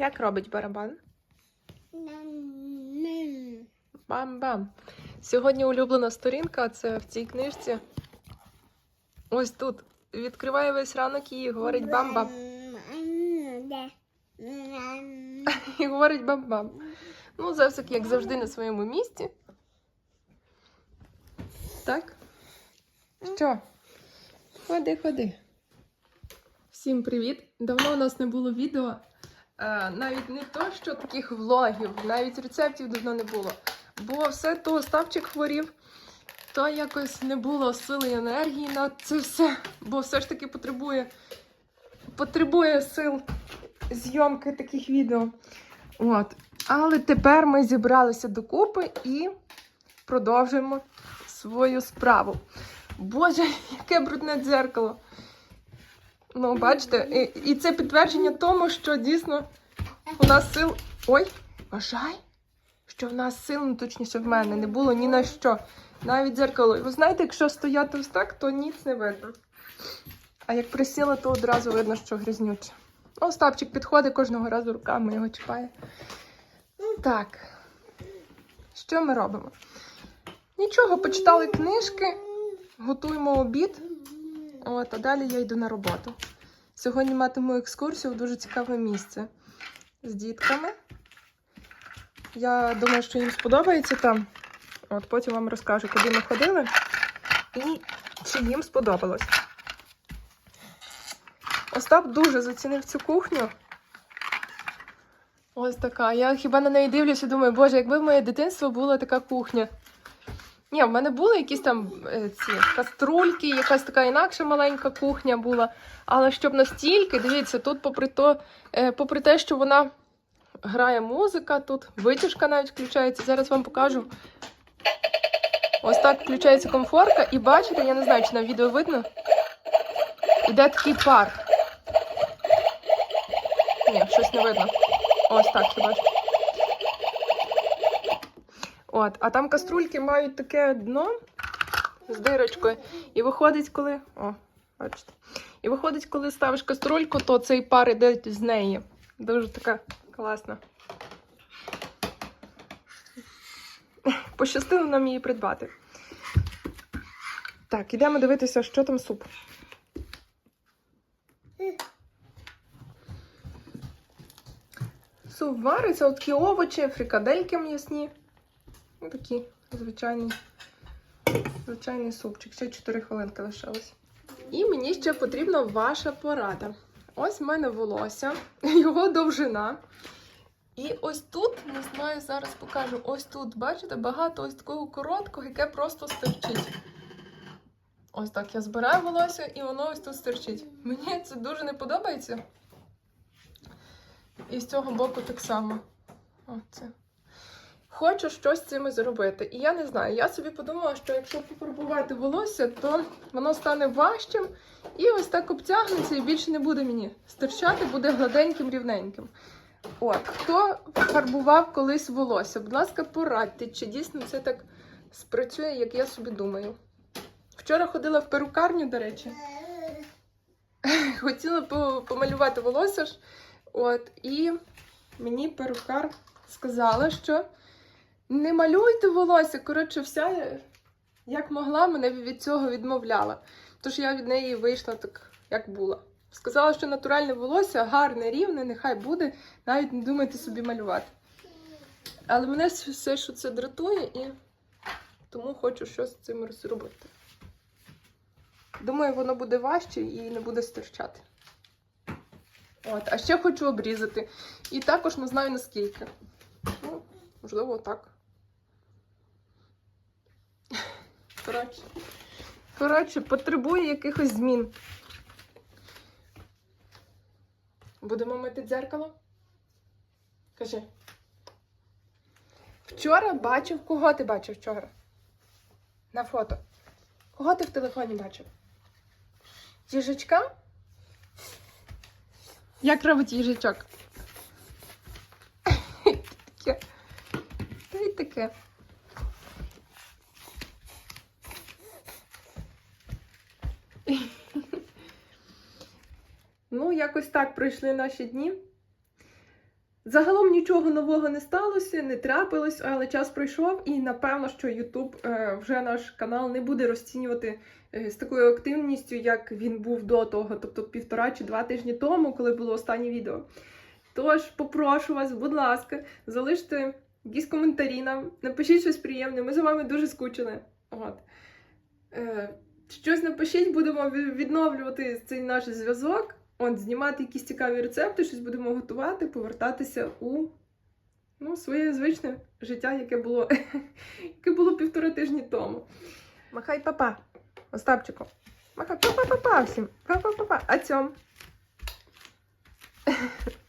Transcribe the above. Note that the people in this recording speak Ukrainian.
Як робить барабан? Бам-бам. Сьогодні улюблена сторінка це в цій книжці. Ось тут. Відкриває весь ранок і говорить бам-бам. І говорить бам-бам. Ну, Зевсик, як завжди, на своєму місці. Так? Що? Ходи, ходи. Всім привіт! Давно у нас не було відео. Е, навіть не то, що таких влогів, навіть рецептів давно не було. Бо все то Остапчик хворів, то якось не було сили і енергії на це все, бо все ж таки потребує, потребує сил зйомки таких відео. От. Але тепер ми зібралися докупи і продовжуємо свою справу. Боже, яке брудне дзеркало. Ну, бачите, і, і це підтвердження тому, що дійсно у нас сил. Ой, вважай, що в нас сил, ну точніше в мене, не було ні на що. Навіть дзеркало. Ви знаєте, якщо стояти ось так, то ніц не видно. А як присіла, то одразу видно, що грязнюче. Остапчик підходить кожного разу руками його чіпає. Так. Що ми робимо? Нічого, почитали книжки, готуємо обід. От, а далі я йду на роботу. Сьогодні матиму екскурсію в дуже цікаве місце з дітками. Я думаю, що їм сподобається там. От потім вам розкажу, куди ми ходили і чи їм сподобалось. Остап дуже зацінив цю кухню. Ось така. Я хіба на неї дивлюся і думаю, боже, якби в моє дитинство була така кухня. Ні, в мене були якісь там е, ці каструльки, якась така інакша маленька кухня була. Але щоб настільки, дивіться, тут, попри то, е, попри те, що вона грає музика, тут витяжка навіть включається. Зараз вам покажу. Ось так включається комфорка, і бачите, я не знаю, чи на відео видно. Іде такий пар. Ні, щось не видно. Ось так хіба. От, а там каструльки мають таке дно з дирочкою. І виходить, коли. О, бачите. І виходить, коли ставиш каструльку, то цей пар іде з неї. Дуже така класна. Пощастило нам її придбати. Так, ідемо дивитися, що там суп. Суп вариться, от такі овочі, фрикадельки м'ясні. Ну, такий звичайний, звичайний супчик. Ще 4 хвилинки лишилось. І мені ще потрібна ваша порада. Ось в мене волосся, його довжина. І ось тут, не знаю, зараз покажу. Ось тут, бачите, багато ось такого короткого, яке просто стирчить. Ось так я збираю волосся, і воно ось тут стирчить. Мені це дуже не подобається. І з цього боку так само. Оце. Хочу щось з цим зробити. І я не знаю. Я собі подумала, що якщо пофарбувати волосся, то воно стане важчим і ось так обтягнеться, і більше не буде мені стирчати, буде гладеньким, рівненьким. От, хто фарбував колись волосся, будь ласка, порадьте, чи дійсно це так спрацює, як я собі думаю. Вчора ходила в перукарню, до речі. Хотіла помалювати волосся ж. От, і мені перукар сказала, що не малюйте волосся. Коротше, вся як могла, мене від цього відмовляла. Тож я від неї вийшла так, як була. Сказала, що натуральне волосся гарне, рівне, нехай буде, навіть не думайте собі малювати. Але мене все, що це дратує, і тому хочу щось з цим розробити. Думаю, воно буде важче і не буде стирчати. От, а ще хочу обрізати. І також не знаю наскільки. Ну, можливо, так. Коротше. Коротше, потребує якихось змін. Будемо мити дзеркало? Кажи. Вчора бачив, кого ти бачив вчора? На фото. Кого ти в телефоні бачив? Їжачка? Як робить їжачок? Та й таке. Ну, якось так пройшли наші дні. Загалом нічого нового не сталося, не трапилось, але час пройшов, і напевно, що YouTube е, вже наш канал не буде розцінювати е, з такою активністю, як він був до того, тобто півтора чи два тижні тому, коли було останнє відео. Тож попрошу вас, будь ласка, залиште якісь коментарі нам, напишіть щось приємне. Ми за вами дуже скучили. От. Е, щось напишіть, будемо відновлювати цей наш зв'язок. От, знімати якісь цікаві рецепти, щось будемо готувати, повертатися у ну, своє звичне життя, яке було, яке було півтора тижні тому. Махай папа, Остапчику. Махай папа-папа всім. Папа-папа. А цьом.